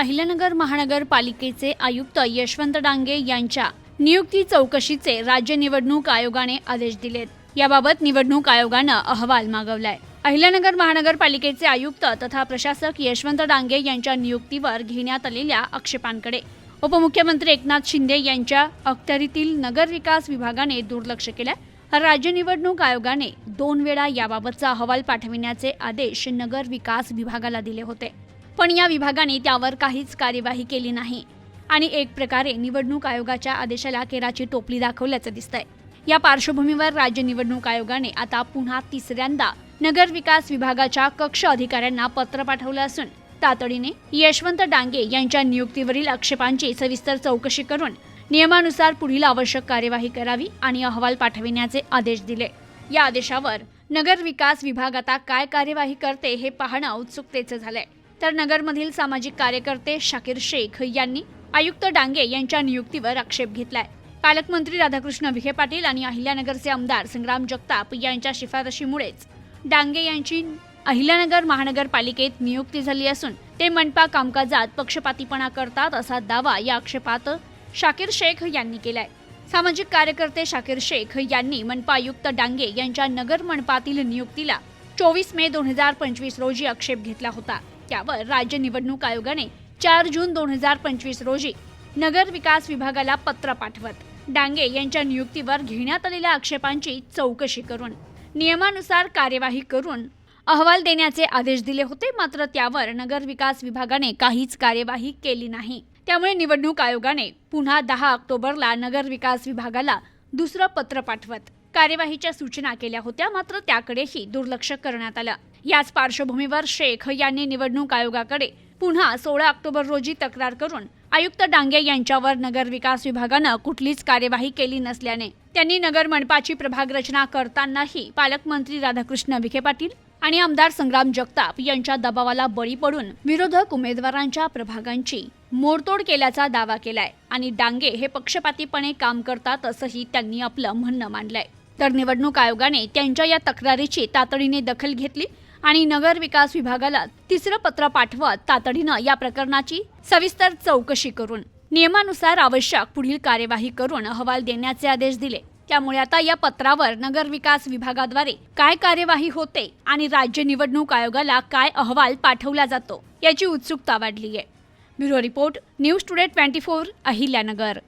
अहिल्यानगर महानगरपालिकेचे आयुक्त यशवंत डांगे यांच्या नियुक्ती चौकशीचे राज्य निवडणूक आयोगाने आदेश दिलेत. याबाबत निवडणूक आयोगानं अहवाल मागवलाय. अहिल्यानगर महानगरपालिकेचे आयुक्त तथा प्रशासक यशवंत डांगे यांच्या नियुक्तीवर घेण्यात आलेल्या आक्षेपांकडे उपमुख्यमंत्री एकनाथ शिंदे यांच्या अखत्यारीतील नगर विकास विभागाने दुर्लक्ष केलं राज्य निवडणूक आयोगाने दोन वेळा याबाबतचा अहवाल पाठविण्याचे आदेश नगर विकास विभागाला दिले होते. पण या विभागाने त्यावर काहीच कार्यवाही केली नाही. आणि एक प्रकारे निवडणूक आयोगाच्या आदेशाला केराची टोपली दाखवल्याचं दिसतंय. या पार्श्वभूमीवर राज्य निवडणूक आयोगाने आता पुन्हा तिसऱ्यांदा नगर विकास विभागाच्या कक्ष अधिकाऱ्यांना पत्र पाठवलं असून तातडीने यशवंत डांगे यांच्या नियुक्तीवरील आक्षेपांची सविस्तर चौकशी करून नियमानुसार पुढील आवश्यक कार्यवाही करावी आणि अहवाल पाठविण्याचे आदेश दिले. या आदेशावर नगर विकास विभाग आता काय कार्यवाही करते हे पाहणं उत्सुकतेचं झालंय. तर नगरमधील सामाजिक कार्यकर्ते शाकीर शेख यांनी आयुक्त डांगे यांच्या नियुक्तीवर आक्षेप घेतलाय. पालकमंत्री राधाकृष्ण विखे पाटील आणि अहिल्यानगरचे आमदार संग्राम जगताप यांच्या शिफारशीमुळेच डांगे यांची अहिल्यानगर महानगरपालिकेत नियुक्ती झाली असून ते मनपा कामकाजात पक्षपातीपणा करतात असा दावा या आक्षेपात शाकीर शेख यांनी केलाय. सामाजिक कार्यकर्ते शाकीर शेख यांनी मनपा आयुक्त डांगे यांच्या नगर मनपातील नियुक्तीला चोवीस मे दोन हजार पंचवीस रोजी आक्षेप घेतला होता. त्यावर राज्य निवडणूक आयोगाने चार जून दोन हजार पंचवीस रोजी नगर विकास विभागाला पत्र पाठवत. डांगे यांच्या नियुक्तीवर घेण्यात आलेल्या आक्षेपांची चौकशी करून नियमानुसार कार्यवाही करून अहवाल देण्याचे आदेश दिले होते मात्र त्यावर नगर विकास विभागाने काहीच कार्यवाही केली नाही. त्यामुळे निवडणूक आयोगाने पुन्हा दहा ऑक्टोबरला नगर विकास विभागाला दुसरं पत्र पाठवत कार्यवाहीच्या सूचना केल्या होत्या मात्र त्याकडेही दुर्लक्ष करण्यात आलं. याच पार्श्वभूमीवर शेख यांनी निवडणूक आयोगाकडे पुन्हा सोळा ऑक्टोबर रोजी तक्रार करून आयुक्त डांगे यांच्यावर नगर विकास विभागानं कुठलीच कार्यवाही केली नसल्याने त्यांनी नगर मनपाची प्रभाग रचना करतानाही पालकमंत्री राधाकृष्ण विखे पाटील आणि आमदार संग्राम जगताप यांच्या दबावाला बळी पडून विरोधक उमेदवारांच्या प्रभागांची मोडतोड केल्याचा दावा केलाय आणि डांगे हे पक्षपातीपणे काम करतात असंही त्यांनी आपलं म्हणणं मांडलंय. तर निवडणूक आयोगाने त्यांच्या या तक्रारीची तातडीने दखल घेतली आणि नगर विकास विभागाला तिसरं पत्र पाठवत तातडीनं या प्रकरणाची सविस्तर चौकशी करून नियमानुसार आवश्यक पुढील कार्यवाही करून अहवाल देण्याचे आदेश दिले. त्यामुळे आता या पत्रावर नगर विकास विभागाद्वारे काय कार्यवाही होते आणि राज्य निवडणूक आयोगाला काय अहवाल पाठवला जातो याची उत्सुकता वाढली आहे bureau report news today twenty four Ahilyanagar.